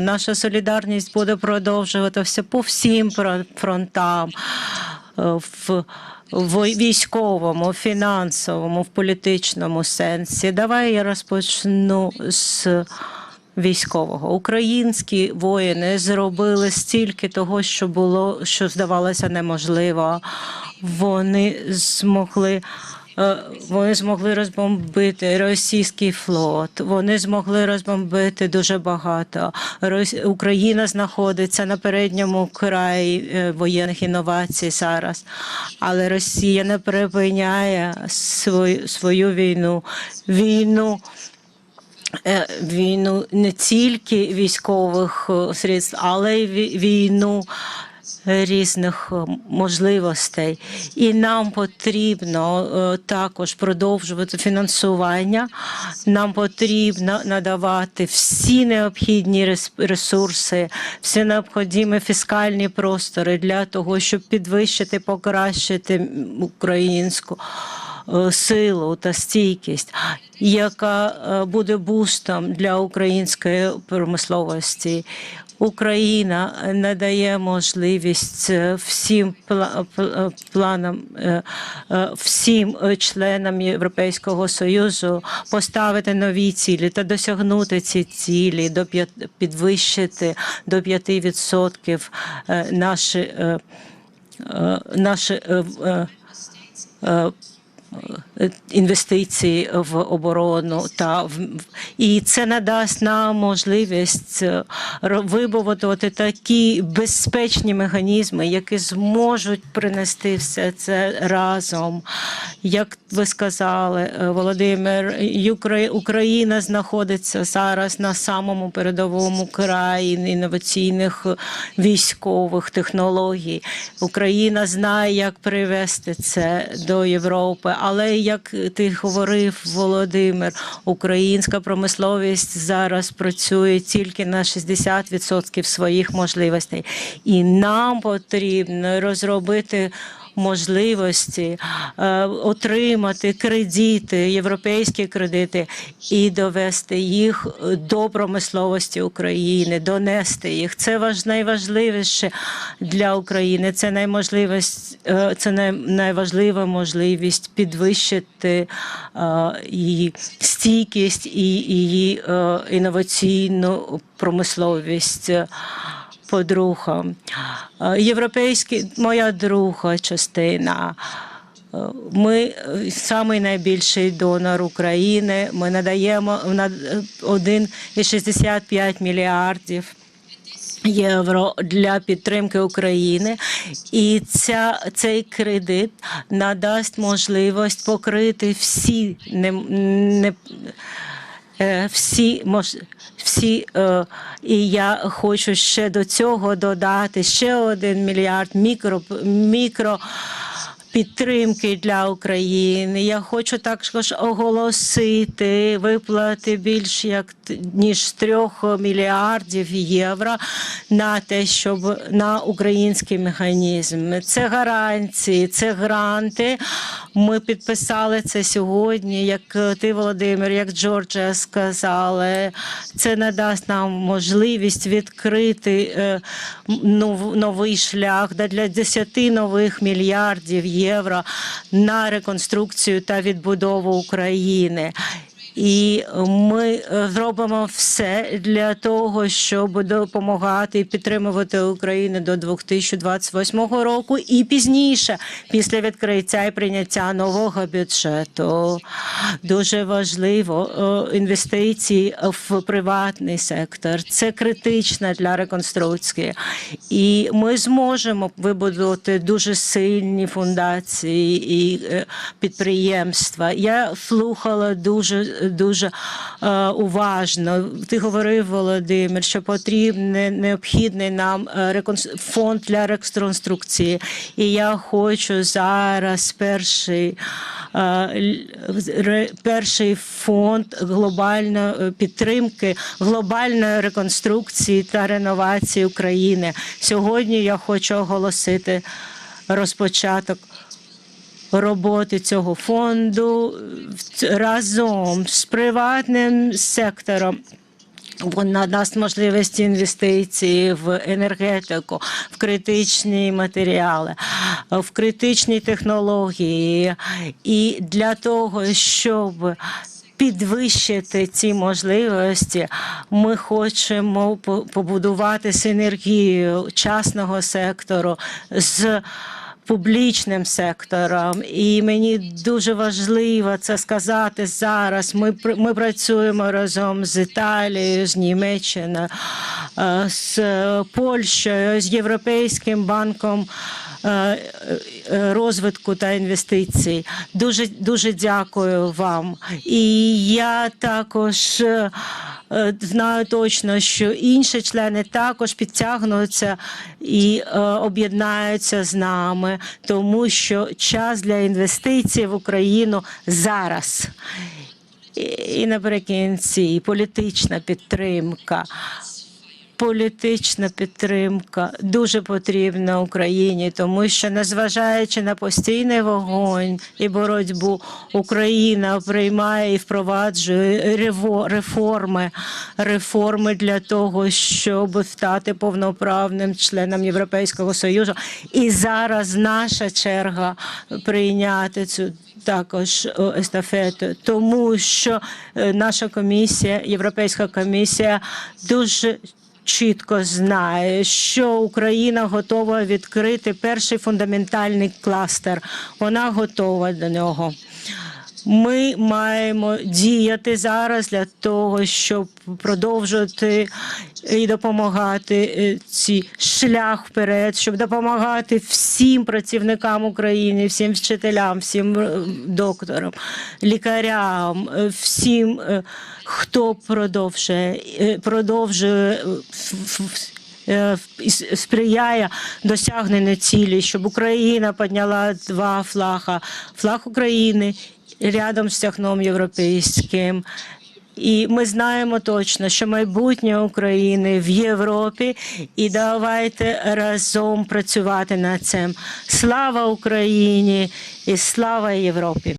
Наша солідарність буде продовжуватися по всім фрон- фронтам. е, В в військовому, фінансовому, в політичному сенсі. Давай я розпочну з військового. Українські воїни зробили стільки того, що було, що здавалося неможливо. Вони змогли. Е, Вони змогли розбомбити російський флот. Вони змогли розбомбити дуже багато. Україна знаходиться на передньому краї е, воєнних інновацій зараз, але Росія не припиняє свою, свою війну. Війну е, війну не тільки військових средств, але й війну різних е, можливостей. І нам потрібно е, також продовжувати фінансування. Нам потрібно надавати всі необхідні рес- ресурси, всі необхідні фіскальні простори для того, щоб підвищити, покращити українську силу та стійкість, яка е, буде бустом для української промисловості. Україна надає можливість е, всім пла- е, планам, е, е, всім е, членам Європейського союзу поставити нові цілі та досягнути ці цілі, до підвищити до 5% е, наші, е, е, наші е, інвестиції в оборону та в і це надасть нам можливість е, вибудувати такі безпечні механізми, які зможуть принести все це разом. Як ви сказали, е, Володимир, Україна знаходиться зараз на самому передовому краї інноваційних військових технологій. Україна знає, як привести це до Європи. Але як ти говорив, Володимир, українська промисловість зараз працює тільки на 60% своїх можливостей, і нам потрібно розробити. Можливості е, отримати кредити, європейські кредити і довести їх до промисловості України, донести їх. Це важ найважливіше для України. Це найможливість, е, це най, найважлива можливість підвищити е, її стійкість і її інноваційну промисловість. Подруга, Е, європейський моя друга частина. Е, Ми е, самий найбільший донор України. Ми надаємо на е, 1,65 мільярдів євро для підтримки України, і ця цей кредит надасть можливість покрити всі не, не всі мож, всі, е, і я хочу ще до цього додати ще один мільярд мікро мікро. Підтримки для України. Я хочу також оголосити виплати більш як ніж трьох мільярдів євро на те, щоб на український механізм. Це гарантії, це гранти. Ми підписали це сьогодні. Як ти, Володимир, як Джорджія сказали, це надасть нам можливість відкрити е, новий шлях для 10 нових мільярдів євро на реконструкцію та відбудову України. І ми е, зробимо все для того, щоб допомагати і підтримувати Україну до 2028 року і пізніше, після відкриття і прийняття нового бюджету. Дуже важливо е, інвестиції в приватний сектор. Це критично для реконструкції, і ми зможемо вибудувати дуже сильні фундації і е, підприємства. Я слухала дуже дуже е, уважно. Ти говорив, Володимир, що потрібний необхідний нам е, фонд для реконструкції. І я хочу зараз перший. е, Перший фонд глобальної підтримки, глобальної реконструкції та реновації України. Сьогодні я хочу оголосити розпочаток роботи цього фонду разом з приватним сектором. Вона дасть можливість інвестицій в енергетику, в критичні матеріали, в критичні технології. І для того, щоб підвищити ці можливості, ми хочемо побудувати синергію частного сектору з публічним сектором, і мені дуже важливо це сказати зараз. Ми ми працюємо разом з Італією, з Німеччиною, е, з Польщею, з Європейським банком. Е, е, Розвитку та інвестицій дуже дуже дякую вам. І я також е, знаю точно, що інші члени також підтягнуться і об'єднаються з нами, тому що час для інвестицій в Україну зараз. І наприкінці і політична підтримка. Політична підтримка дуже потрібна Україні, тому що, незважаючи на постійний вогонь і боротьбу, Україна приймає і впроваджує реформи, реформи для того, щоб стати повноправним членом Європейського союзу. І зараз наша черга прийняти цю також естафету, тому що е, наша комісія, Європейська комісія, дуже чітко знає, що Україна готова відкрити перший фундаментальний кластер. Вона готова до нього. Ми маємо діяти зараз для того, щоб продовжувати і допомагати е, ці шлях вперед, щоб допомагати всім працівникам України, всім вчителям, всім е, докторам, лікарям, е, всім, хто продовжує, продовжує сприяє досягненню цілі, щоб Україна підняла два флага: флаг України рядом з тягном європейським. І ми знаємо точно, що майбутнє України в Європі, і давайте разом працювати над цим. Слава Україні і слава Європі!